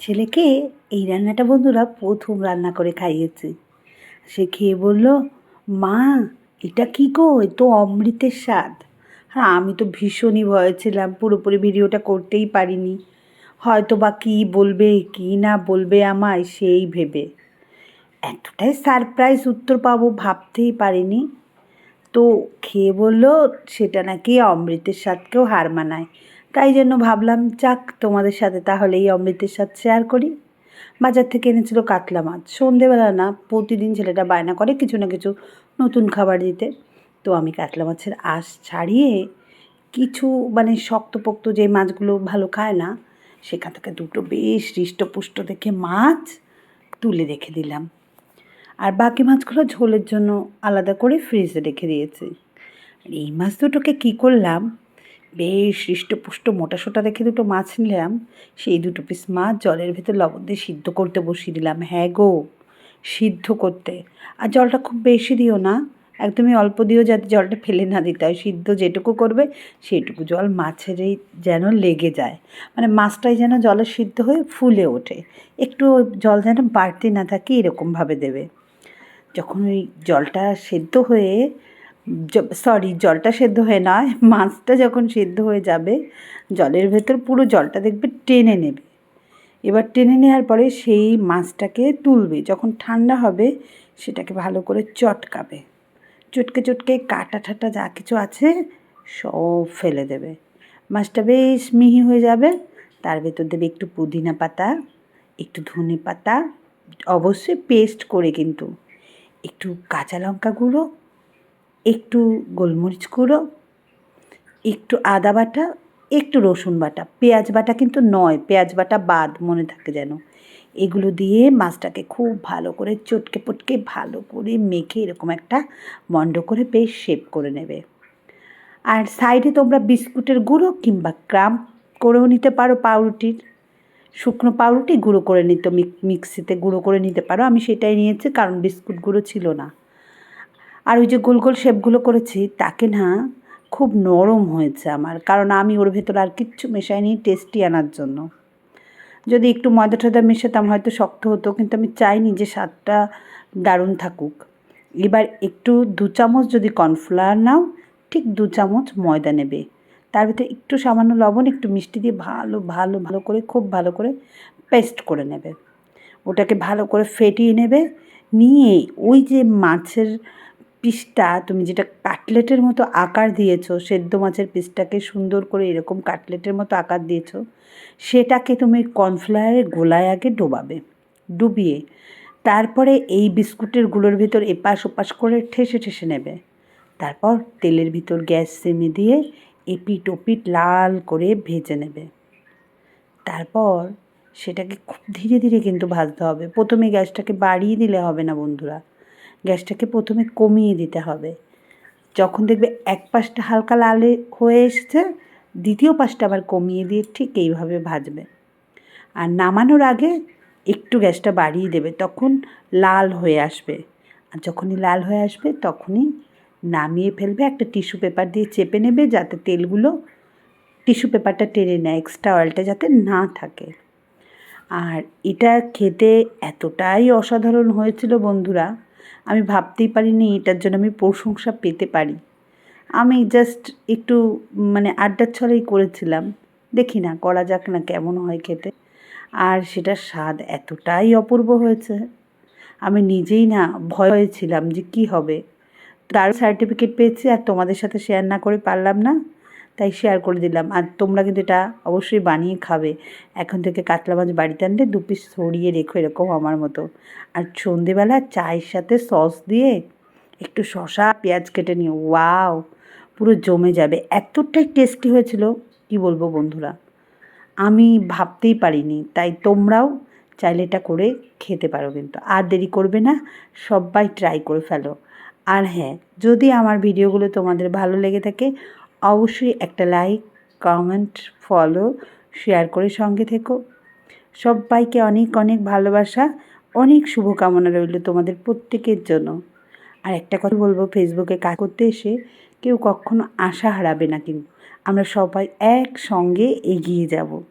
ছেলেকে এই রান্নাটা বন্ধুরা প্রথম রান্না করে খাইয়েছি। সে খেয়ে বলল, মা, এটা কী গো? এ তো অমৃতের স্বাদ। হ্যাঁ আমি তো ভীষণই ভয়ে ছিলাম, পুরোপুরি ভিডিওটা করতেই পারিনি। হয়তো বা কী বলবে, কী না বলবে আমায় সেই ভেবে। এতটাই সারপ্রাইজ উত্তর পাবো ভাবতেই পারিনি। তো খেয়ে বলল, সেটা নাকি অমৃতের স্বাদকেও হার মানায়। তাই জন্য ভাবলাম, যাক তোমাদের সাথে তাহলে এই অমৃতের স্বাদ শেয়ার করি। বাজার থেকে এনেছিল কাতলা মাছ। সন্ধেবেলা না, প্রতিদিন ছেলেটা বায়না করে কিছু না কিছু নতুন খাবার দিতে। তো আমি কাতলা মাছের আঁশ ছাড়িয়ে কিছু মানে শক্তপোক্ত যে মাছগুলো ভালো খায় না, সেখান থেকে দুটো বেশ হৃষ্টপুষ্ট দেখে মাছ তুলে রেখে দিলাম। আর বাকি মাছগুলো ঝোলের জন্য আলাদা করে ফ্রিজে রেখে দিয়েছি। এই মাছ দুটোকে কী করলাম বেশ হৃষ্টপুষ্ট মোটা সোটা দেখে দুটো মাছ নিলাম। সেই দুটো পিস মাছ জলের ভেতর লবণ দিয়ে সিদ্ধ করতে বসিয়ে দিলাম। হ্যাঁ গো, সিদ্ধ করতে। আর জলটা খুব বেশি দিও না। একদমই অল্প দিও যাতে জলটা ফেলে না দিতে হয়। সিদ্ধ যেটুকু করবে, সেটুকু জল মাছেরই যেন লেগে যায়। মানে মাছটাই যেন জলে সিদ্ধ হয়ে ফুলে ওঠে। একটু জল যেন বাড়তি না থাকে, এরকমভাবে দেবে। যখন ওই জলটা সেদ্ধ হয়ে সরি জলটা সেদ্ধ হয়ে নয় মাছটা যখন সেদ্ধ হয়ে যাবে, জলের ভেতর পুরো জলটা দেখবে টেনে নেবে। এবার টেনে নেওয়ার পরে সেই মাছটাকে তুলবে, যখন ঠান্ডা হবে, সেটাকে ভালো করে চটকাবে। চটকে চটকে কাটা ঠাটা যা কিছু আছে, সব ফেলে দেবে। মাছটা বেশ মিহি হয়ে যাবে, তার ভেতর দেবে একটু পুদিনা পাতা, একটু ধনে পাতা, অবশ্যই পেস্ট করে কিন্তু, একটু কাঁচা লঙ্কা গুঁড়ো একটু গোলমরিচ গুঁড়ো, একটু আদা বাটা, একটু রসুন বাটা। পেঁয়াজ বাটা কিন্তু নয়, পেঁয়াজ বাটা বাদ মনে থাকে যেন। এগুলো দিয়ে মাছটাকে খুব ভালো করে চটকে পটকে ভালো করে মেখে এরকম একটা মণ্ড করে বেশ শেপ করে নেবে। আর সাইডে তোমরা বিস্কুটের গুঁড়ো কিংবা ক্রাম করেও নিতে পারো পাউরুটির। শুকনো পাউরুটি গুঁড়ো করে নিতে মিক্সিতে গুঁড়ো করে নিতে পারো। আমি সেটাই নিয়েছি কারণ বিস্কুট গুঁড়ো ছিল না। আর ওই যে গোল গোল শেপগুলো করেছি, তাকে না খুব নরম হয়েছে আমার। কারণ আমি ওর ভেতর আর কিচ্ছু মেশাইনি টেস্টি আনার জন্য। যদি একটু ময়দা টয়দা মেশাতাম হয়তো শক্ত হতো, কিন্তু আমি চাইনি যে স্বাদটা দারুণ থাকুক। এবার একটু দু চামচ যদি কর্নফ্লাওয়ার নাও, ঠিক দু চামচ ময়দা নেবে। তার ভিতরে একটু সামান্য লবণ, একটু মিষ্টি দিয়ে ভালো ভালো ভালো করে, খুব ভালো করে পেস্ট করে নেবে। ওটাকে ভালো করে ফেটিয়ে নেবে, নিয়ে ওই যে মাছের পিসটা, তুমি যেটা কাটলেটের মতো আকার দিয়েছ, সেদ্ধ মাছের পিসটাকে সুন্দর করে এরকম কাটলেটের মতো আকার দিয়েছ, সেটাকে তুমি কর্নফ্লাওয়ারের গোলায় আগে ডোবাবে, ডুবিয়ে। তারপরে এই বিস্কুটেরগুলোর ভিতর এপাশ ওপাশ করে ঠেসে ঠেসে নেবে। তারপর তেলের ভিতর গ্যাস সেমে দিয়ে এপিট ওপিট লাল করে ভেজে নেবে। তারপর সেটাকে খুব ধীরে ধীরে কিন্তু ভাজতে হবে। প্রথমে গ্যাসটাকে বাড়িয়ে দিলে হবে না বন্ধুরা। গ্যাসটাকে প্রথমে কমিয়ে দিতে হবে। যখন দেখবে এক পাশটা হালকা লালে হয়ে এসেছে, দ্বিতীয় পাশটা আবার কমিয়ে দিয়ে ঠিক এইভাবে ভাজবে। আর নামানোর আগে একটু গ্যাসটা বাড়িয়ে দেবে, তখন লাল হয়ে আসবে। আর যখনই লাল হয়ে আসবে, তখনই নামিয়ে ফেলবে, একটা টিস্যু পেপার দিয়ে চেপে নেবে যাতে তেলগুলো টিস্যু পেপারটা টেনে নেয়, এক্সট্রা অয়েলটা যাতে না থাকে। আর এটা খেতে এতটাই অসাধারণ হয়েছিল বন্ধুরা। আমি ভাবতেই পারিনি এটার জন্য আমি প্রশংসা পেতে পারি। আমি জাস্ট একটু মানে আড্ডার ছলেই করেছিলাম। দেখি না, করা যাক না কেমন হয় খেতে। আর সেটার স্বাদ এতটাই অপূর্ব হয়েছে। আমি নিজেই না ভয় হয়েছিলাম যে কি হবে। তার সার্টিফিকেট পেয়েছি আর তোমাদের সাথে শেয়ার না করে পারলাম না। তাই শেয়ার করে দিলাম। আর তোমরা কিন্তু এটা অবশ্যই বানিয়ে খাবে। এখন থেকে কাতলা মাছ বাড়িতে আনলে দু পিস ছড়িয়ে রেখো এরকম আমার মতো। আর সন্ধেবেলা চায়ের সাথে সস দিয়ে একটু শশা পেঁয়াজ কেটে নিও। ওয়াও পুরো জমে যাবে। এতটাই টেস্টি হয়েছিল, কি বলব বন্ধুরা? আমি ভাবতেই পারিনি। তাই তোমরাও চাইলে এটা করে খেতে পারো কিন্তু। আর দেরি করবে না, সবাই ট্রাই করে ফেলো। আর হ্যাঁ যদি আমার ভিডিওগুলো তোমাদের ভালো লেগে থাকে অবশ্যই একটা লাইক কমেন্ট ফলো শেয়ার করে সঙ্গে থেকো। সবাইকে অনেক অনেক ভালোবাসা, অনেক শুভকামনা রইল তোমাদের প্রত্যেকের জন্য। আর একটা কথা বলব ফেসবুকে কাজ করতে এসে কেউ কখনো আশা হারাবে না কিন্তু। আমরা সবাই একসঙ্গে এগিয়ে যাব।